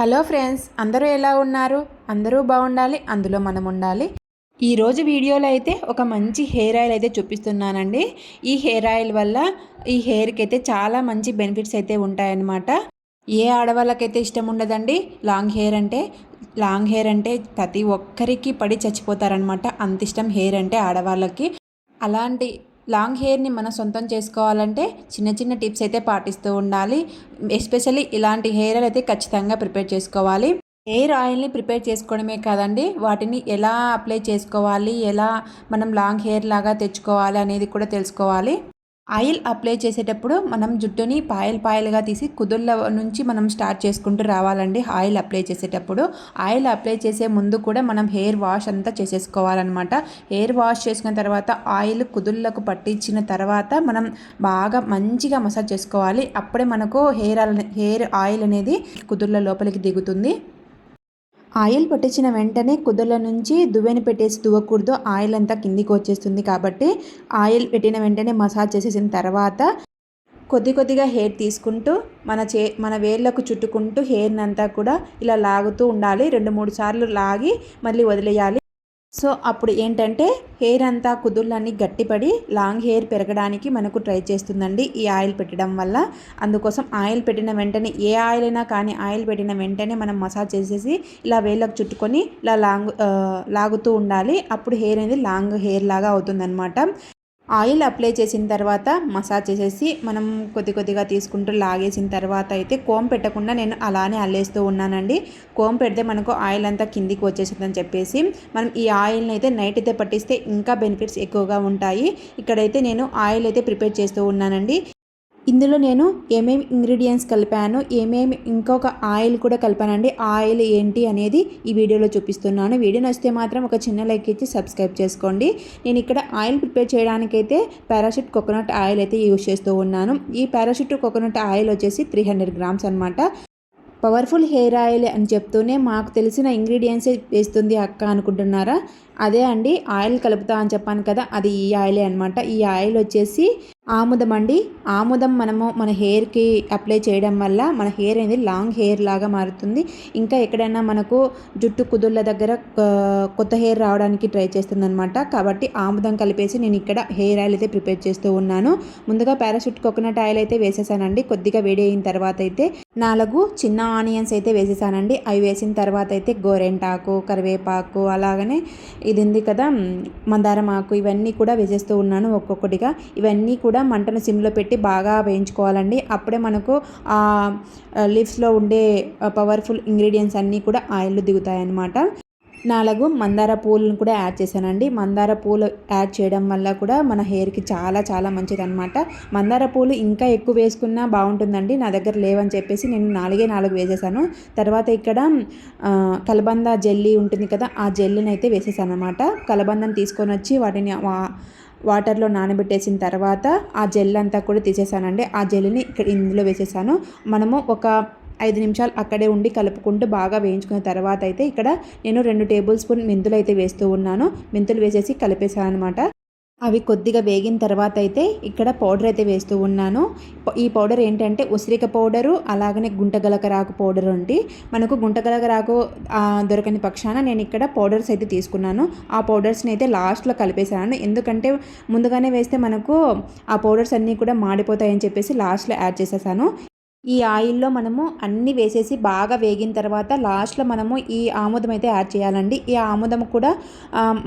Hello friends అందరూ ఎలా ఉన్నారు? అందరూ బాగుండాలి అందులో మనం ఉండాలి. ఈరోజు వీడియోలో అయితే ఒక మంచి హెయిర్ ఆయిల్ అయితే చూపిస్తున్నానండి. ఈ హెయిర్ ఆయిల్ వల్ల ఈ హెయిర్కి అయితే చాలా మంచి బెనిఫిట్స్ అయితే ఉంటాయన్నమాట. ఏ ఆడవాళ్ళకైతే ఇష్టం ఉండదండి లాంగ్ హెయిర్ అంటే లాంగ్ హెయిర్ అంటే ప్రతి ఒక్కరికి పడి చచ్చిపోతారనమాట అంత ఇష్టం హెయిర్ అంటే ఆడవాళ్ళకి. అలాంటి లాంగ్ హెయిర్ని మనం సొంతం చేసుకోవాలంటే చిన్న చిన్న టిప్స్ అయితే పాటిస్తూ ఉండాలి. ఎస్పెషల్లీ ఇలాంటి హెయిర్ ఆయిల్ అయితే ఖచ్చితంగా ప్రిపేర్ చేసుకోవాలి. హెయిర్ ఆయిల్ని ప్రిపేర్ చేసుకోవడమే కాదండి వాటిని ఎలా అప్లై చేసుకోవాలి ఎలా మనం లాంగ్ హెయిర్ లాగా తెచ్చుకోవాలి అనేది కూడా తెలుసుకోవాలి. ఆయిల్ అప్లై చేసేటప్పుడు మనం జుట్టుని పాయల్ పాయలుగా తీసి కుదుళ్ళ నుంచి మనం స్టార్ట్ చేసుకుంటూ రావాలండి. ఆయిల్ అప్లై చేసేటప్పుడు ఆయిల్ అప్లై చేసే ముందు కూడా మనం హెయిర్ వాష్ అంతా చేసేసుకోవాలన్నమాట. హెయిర్ వాష్ చేసుకున్న తర్వాత ఆయిల్ కుదుళ్ళకు పట్టించిన తర్వాత మనం బాగా మంచిగా మసాజ్ చేసుకోవాలి. అప్పుడే మనకు హెయిర్ హెయిర్ ఆయిల్ అనేది కుదుళ్ళ లోపలికి దిగుతుంది. ఆయిల్ పట్టించిన వెంటనే కుదల నుంచి దువ్వెని పెట్టేసి దువ్వకూడదు. ఆయిల్ అంతా కిందికి వచ్చేస్తుంది కాబట్టి ఆయిల్ పెట్టిన వెంటనే మసాజ్ చేసేసిన తర్వాత కొద్ది కొద్దిగా హెయిర్ తీసుకుంటూ మన చే మన వేళ్ళకు చుట్టుకుంటూ హెయిర్ని అంతా కూడా ఇలా లాగుతూ ఉండాలి. రెండు మూడు సార్లు లాగి మళ్ళీ వదిలేయాలి. సో అప్పుడు ఏంటంటే హెయిర్ అంతా కుదుర్లన్నీ గట్టిపడి లాంగ్ హెయిర్ పెరగడానికి మనకు ట్రై చేస్తుందండి ఈ ఆయిల్ పెట్టడం వల్ల. అందుకోసం ఆయిల్ పెట్టిన వెంటనే ఏ ఆయిల్ అయినా కానీ ఆయిల్ పెట్టిన వెంటనే మనం మసాజ్ చేసేసి ఇలా వేళ్ళకు చుట్టుకొని ఇలా లాంగ్ లాగుతూ ఉండాలి. అప్పుడు హెయిర్ అనేది లాంగ్ హెయిర్ లాగా అవుతుందన్నమాట. ఆయిల్ అప్లై చేసిన తర్వాత మసాజ్ చేసేసి మనం కొద్ది కొద్దిగా తీసుకుంటూ లాగేసిన తర్వాత అయితే కోమ్ పెట్టకుండా నేను అలానే అల్లేస్తూ ఉన్నానండి. కోమ్ పెడితే మనకు ఆయిల్ అంతా కిందికి వచ్చేసిందని చెప్పేసి మనం ఈ ఆయిల్ని అయితే నైట్ అయితే పట్టిస్తే ఇంకా బెనిఫిట్స్ ఎక్కువగా ఉంటాయి. ఇక్కడైతే నేను ఆయిల్ అయితే ప్రిపేర్ చేస్తూ ఉన్నానండి. ఇందులో నేను ఏమేమి ఇంగ్రీడియంట్స్ కలిపాను ఏమేమి ఇంకొక ఆయిల్ కూడా కలిపానండి ఆయిల్ ఏంటి అనేది ఈ వీడియోలో చూపిస్తున్నాను. వీడియో నచ్చితే మాత్రం ఒక చిన్న లైక్ ఇచ్చి సబ్స్క్రైబ్ చేసుకోండి. నేను ఇక్కడ ఆయిల్ ప్రిపేర్ చేయడానికైతే పారాషూట్ కోకోనట్ ఆయిల్ అయితే యూజ్ చేస్తూ ఉన్నాను. ఈ పారాషూట్ కోకోనట్ ఆయిల్ వచ్చేసి త్రీ హండ్రెడ్ గ్రామ్స్ అనమాట పవర్ఫుల్ హెయిర్ ఆయిల్ అని చెప్తూనే మాకు తెలిసిన ఇంగ్రీడియంట్సే వేస్తుంది అక్క అనుకుంటున్నారా? అదే అండి ఆయిల్ కలుపుతా అని చెప్పాను కదా అది ఈ ఆయిలే అనమాట ఈ ఆయిల్ వచ్చేసి ఆముదం అండి ఆముదం మనము మన హెయిర్కి అప్లై చేయడం వల్ల మన హెయిర్ అనేది లాంగ్ హెయిర్ లాగా మారుతుంది. ఇంకా ఎక్కడైనా మనకు జుట్టు కుదుళ్ళ దగ్గర కొత్త హెయిర్ రావడానికి ట్రై చేస్తుంది అనమాట కాబట్టి ఆముదం కలిపేసి నేను ఇక్కడ హెయిర్ ఆయిల్ అయితే ప్రిపేర్ చేస్తూ ఉన్నాను. ముందుగా పారాషూట్ కోకోనట్ ఆయిల్ అయితే వేసేసానండి. కొద్దిగా వేడి అయిన తర్వాత అయితే నాలుగు చిన్న ఆనియన్స్ అయితే వేసేసానండి. అవి వేసిన తర్వాత అయితే గోరెంటాకు కరివేపాకు అలాగనే ఇది ఉంది కదా మందారం ఆకు ఇవన్నీ కూడా వేసేస్తూ ఉన్నాను ఒక్కొక్కటిగా. ఇవన్నీ కూడా మంటను సిమ్లో పెట్టి బాగా వేయించుకోవాలండి. అప్పుడే మనకు ఆ లీవ్స్లో ఉండే పవర్ఫుల్ ఇంగ్రీడియంట్స్ అన్నీ కూడా ఆయిల్ దిగుతాయి అన్నమాట నాలుగు మందార పూలను కూడా యాడ్ చేశానండి. మందార పూలు యాడ్ చేయడం వల్ల కూడా మన హెయిర్కి చాలా చాలా మంచిది అనమాట మందార పూలు ఇంకా ఎక్కువ వేసుకున్నా బాగుంటుందండి. నా దగ్గర లేవని చెప్పేసి నేను నాలుగే నాలుగు వేసేసాను. తర్వాత ఇక్కడ కలబంద జెల్లీ ఉంటుంది కదా ఆ జెల్లీని అయితే వేసేసాను అనమాట కలబందని తీసుకొని వచ్చి వాటిని వాటర్లో నానబెట్టేసిన తర్వాత ఆ జెల్ అంతా కూడా తీసేసానండి. ఆ జెల్ని ఇక్కడ ఇందులో వేసేసాను. మనము ఒక ఐదు నిమిషాలు అక్కడే ఉండి కలుపుకుంటూ బాగా వేయించుకున్న తర్వాత అయితే ఇక్కడ నేను రెండు టేబుల్ స్పూన్ మెంతులు అయితే వేస్తూ ఉన్నాను. మెంతులు వేసేసి కలిపేసాను అనమాట అవి కొద్దిగా వేగిన తర్వాత అయితే ఇక్కడ పౌడర్ అయితే వేస్తూ ఉన్నాను. ఈ పౌడర్ ఏంటంటే ఉసిరిక పౌడరు అలాగనే గుంటగలకరాకు పౌడర్ ఉండి మనకు గుంటగలకరాకు దొరకని పక్షాన నేను ఇక్కడ పౌడర్స్ అయితే తీసుకున్నాను. ఆ పౌడర్స్ని అయితే లాస్ట్లో కలిపేశాను. ఎందుకంటే ముందుగానే వేస్తే మనకు ఆ పౌడర్స్ అన్నీ కూడా మాడిపోతాయని చెప్పేసి లాస్ట్లో యాడ్ చేసేసాను. ఈ ఆయిల్లో మనము అన్నీ వేసేసి బాగా వేగిన తర్వాత లాస్ట్లో మనము ఈ ఆముదం అయితే యాడ్ చేయాలండి. ఈ ఆముదం కూడా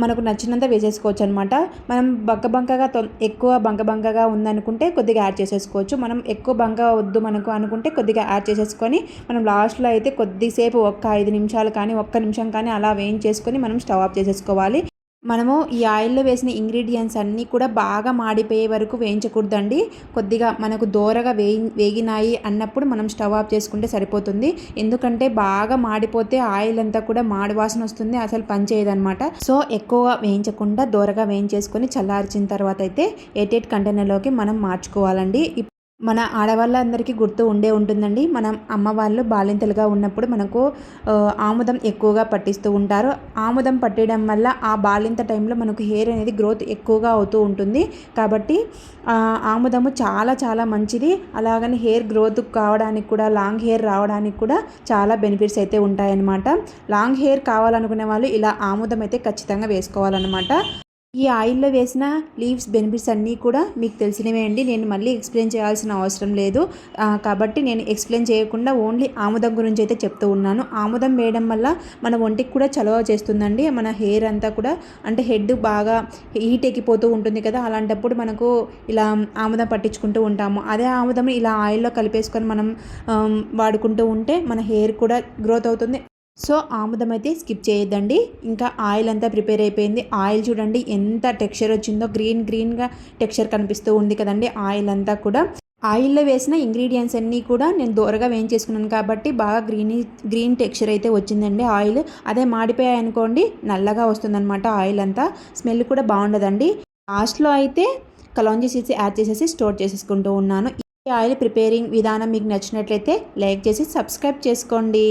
మనకు నచ్చినంత వేసేసుకోవచ్చు అనమాట మనం బంక బంకగా ఎక్కువ బంక బంకగా ఉందనుకుంటే కొద్దిగా యాడ్ చేసేసుకోవచ్చు. మనం ఎక్కువ బంక వద్దు మనకు అనుకుంటే కొద్దిగా యాడ్ చేసేసుకొని మనం లాస్ట్లో అయితే కొద్దిసేపు ఒక్క ఐదు నిమిషాలు కానీ ఒక్క నిమిషం కానీ అలా వేయించేసుకొని మనం స్టవ్ ఆఫ్ చేసేసుకోవాలి. మనము ఈ ఆయిల్లో వేసిన ఇంగ్రీడియంట్స్ అన్నీ కూడా బాగా మాడిపోయే వరకు వేయించకూడదండి. కొద్దిగా మనకు దోరగా వేయి వేగినాయి అన్నప్పుడు మనం స్టవ్ ఆఫ్ చేసుకుంటే సరిపోతుంది. ఎందుకంటే బాగా మాడిపోతే ఆయిల్ అంతా కూడా మాడి వాసన వస్తుంది అసలు పనిచేయదనమాట సో ఎక్కువ వేయించకుండా దోరగా వేయించేసుకొని చల్లార్చిన తర్వాత అయితే ఎయిట్ ఎయిట్ కంటైనర్లోకి మనం మార్చుకోవాలండి. మన ఆడవాళ్ళందరికీ గుర్తు ఉండే ఉంటుందండి. మనం అమ్మ వాళ్ళు బాలింతలుగా ఉన్నప్పుడు మనకు ఆముదం ఎక్కువగా పట్టిస్తూ ఉంటారు. ఆముదం పట్టడం వల్ల ఆ బాలింత టైంలో మనకు హెయిర్ అనేది గ్రోత్ ఎక్కువగా అవుతూ ఉంటుంది. కాబట్టి ఆముదము చాలా చాలా మంచిది. అలాగని హెయిర్ గ్రోత్ కావడానికి కూడా లాంగ్ హెయిర్ రావడానికి కూడా చాలా బెనిఫిట్స్ అయితే ఉంటాయన్నమాట. లాంగ్ హెయిర్ కావాలనుకునే వాళ్ళు ఇలా ఆముదం అయితే ఖచ్చితంగా వేసుకోవాలన్నమాట. ఈ ఆయిల్లో వేసిన లీవ్స్ బెనిఫిట్స్ అన్నీ కూడా మీకు తెలిసినవే అండి. నేను మళ్ళీ ఎక్స్ప్లెయిన్ చేయాల్సిన అవసరం లేదు. కాబట్టి నేను ఎక్స్ప్లెయిన్ చేయకుండా ఓన్లీ ఆముదం గురించి అయితే చెప్తూ ఉన్నాను. ఆముదం వేయడం వల్ల మన ఒంటికి కూడా చలవ చేస్తుందండి. మన హెయిర్ అంతా కూడా అంటే హెడ్ బాగా హీట్ ఎక్కిపోతూ ఉంటుంది కదా. అలాంటప్పుడు మనకు ఇలా ఆముదం పట్టించుకుంటూ ఉంటాము. అదే ఆముదం ఇలా ఆయిల్లో కలిపేసుకొని మనం వాడుకుంటూ ఉంటే మన హెయిర్ కూడా గ్రోత్ అవుతుంది. సో ఆముదం అయితే స్కిప్ చేయొద్దండి. ఇంకా ఆయిల్ అంతా ప్రిపేర్ అయిపోయింది. ఆయిల్ చూడండి ఎంత టెక్స్చర్ వచ్చిందో. గ్రీన్ గ్రీన్గా టెక్స్చర్ కనిపిస్తూ ఉంది కదండి ఆయిల్ అంతా కూడా. ఆయిల్లో వేసిన ఇంగ్రీడియంట్స్ అన్నీ కూడా నేను దూరగా వేయించేసుకున్నాను కాబట్టి బాగా గ్రీన్ గ్రీన్ టెక్స్చర్ అయితే వచ్చిందండి ఆయిల్. అదే మాడిపోయాయి అనుకోండి నల్లగా వస్తుందన్నమాట ఆయిల్ అంతా. స్మెల్ కూడా బాగుండదండి. లాస్ట్లో అయితే కలాంజీ సీడ్స్ యాడ్ చేసేసి స్టోర్ చేసేసుకుంటూ ఉన్నాను. ఈ ఆయిల్ ప్రిపేరింగ్ విధానం మీకు నచ్చినట్లయితే లైక్ చేసి సబ్స్క్రైబ్ చేసుకోండి.